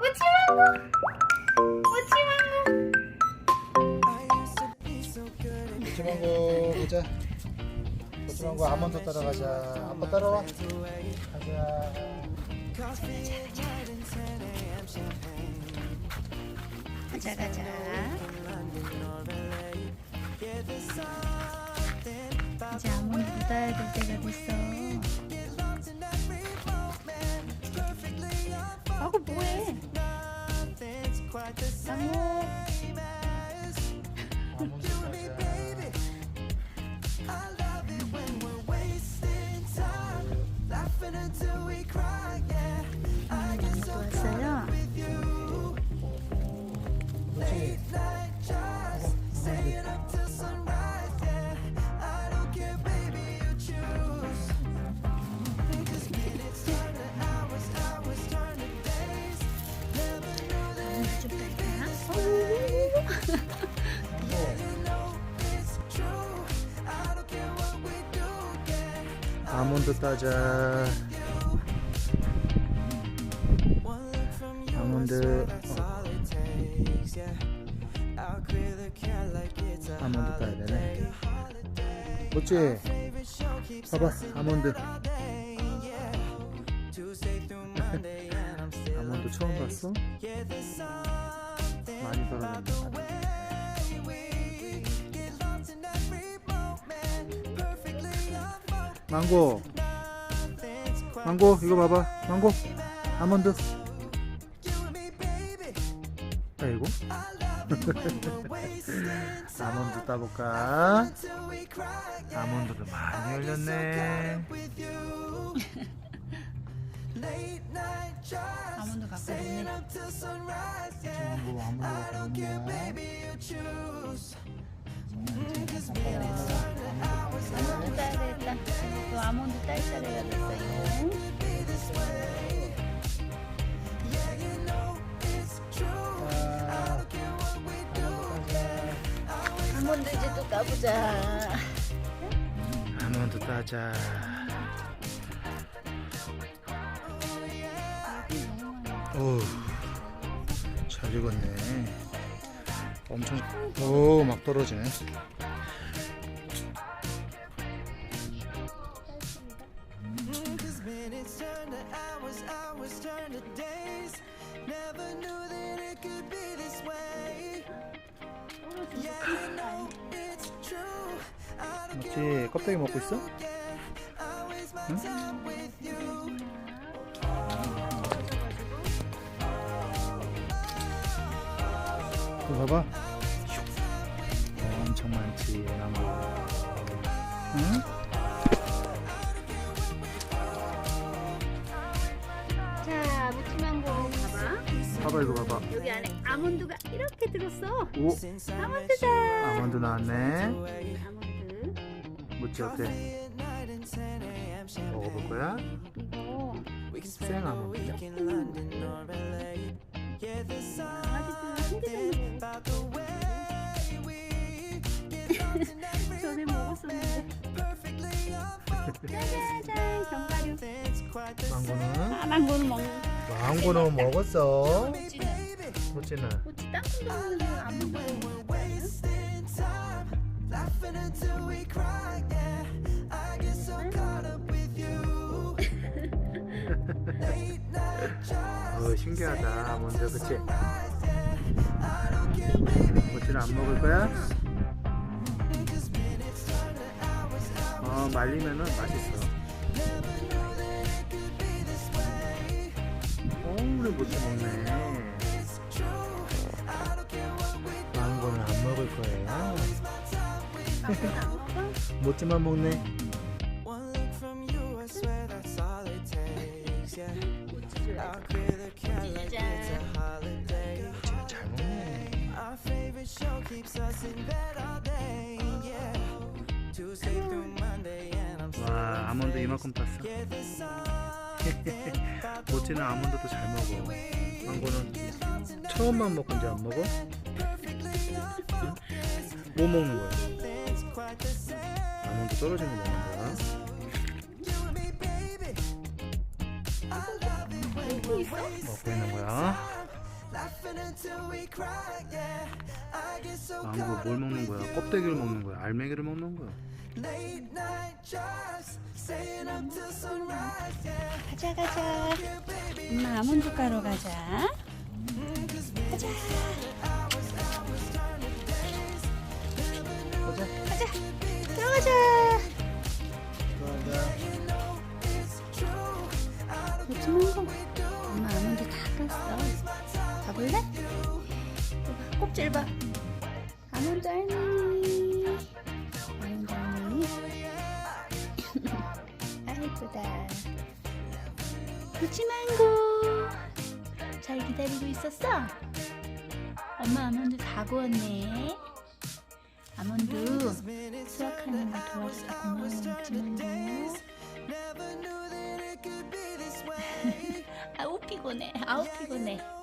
우치망고 우치망고 고추망고 보자. 고추망고 아몬드 따라가자. 아빠 따라와. 가자. 가자 가자 이제 아몬드 묻어야 될 때가 됐어 나 아몬드 따자. 아몬드. 어. 아몬드 따야 되네. 그렇지. 봐봐 아몬드. 아몬드 처음 봤어? 많이 떨어졌네. 망고. 망고 이거 봐봐. 망고. 아몬드. 아이고. 아몬드 따볼까? 아몬드도 많이 열렸네. 아몬드 갖고 있네 망고 아몬드 갖고 있네. 아몬드 딸 차례가 됐어요 아몬드 이제 또 까보자 아몬드 따자. 어우, 잘 익었네. 엄청, 오, 막 떨어지네. 맞지? 껍데기 먹고 있어? 이거 봐봐. 엄청 많지, 나무. 응? 자 무침한 거 봐봐 봐봐, 이거 봐봐. 여기 안에 아몬드가 이렇게 들었어 오, 아몬드다 아몬드 나왔네. 아몬드 무치 어때? 먹어볼 거야? 이거 생 아몬드야? 강아지들 전에 먹었었는데 짜자잔 견과류 망고는? 아 망고는 먹는 망고는 먹었어. 무치는? 모찌 땅콩 먹는 안 먹어 요 어, 신기하다. 아몬드, 그치? 무치는 안 먹을 거야? 어, 말리면은 맛있어. 어, 우리 무치 먹네. 망고는 안 먹을 거예요. 망고는 안 먹어? 모찌만 먹네. 잘 먹네. 와, 아몬드 이만큼 땄어. 모찌는 아몬드도 잘 먹어. 망고는 처음만 먹고 이제 안 먹어? 응? 뭐 먹는 거야? 아몬드 떨어지는 거 먹는 거야? 먹고 있는 거야. 망고 뭘 먹는 거야? 껍데기를 먹는 거야? 알맹이를 먹는 거야? 가자 가자. 엄마 아몬드 가루. 가자. 가자. 볼래? 이거 봐, 봐. 아몬드 할머니. 아몬드 할머니. 아이쁘다. 구치망고. 잘 기다리고 있었어? 엄마 아몬드 다 구웠네. 아몬드 수확하는 거 도와줘서 고마워 구치망고. 아우 피곤해. 아우 피곤해.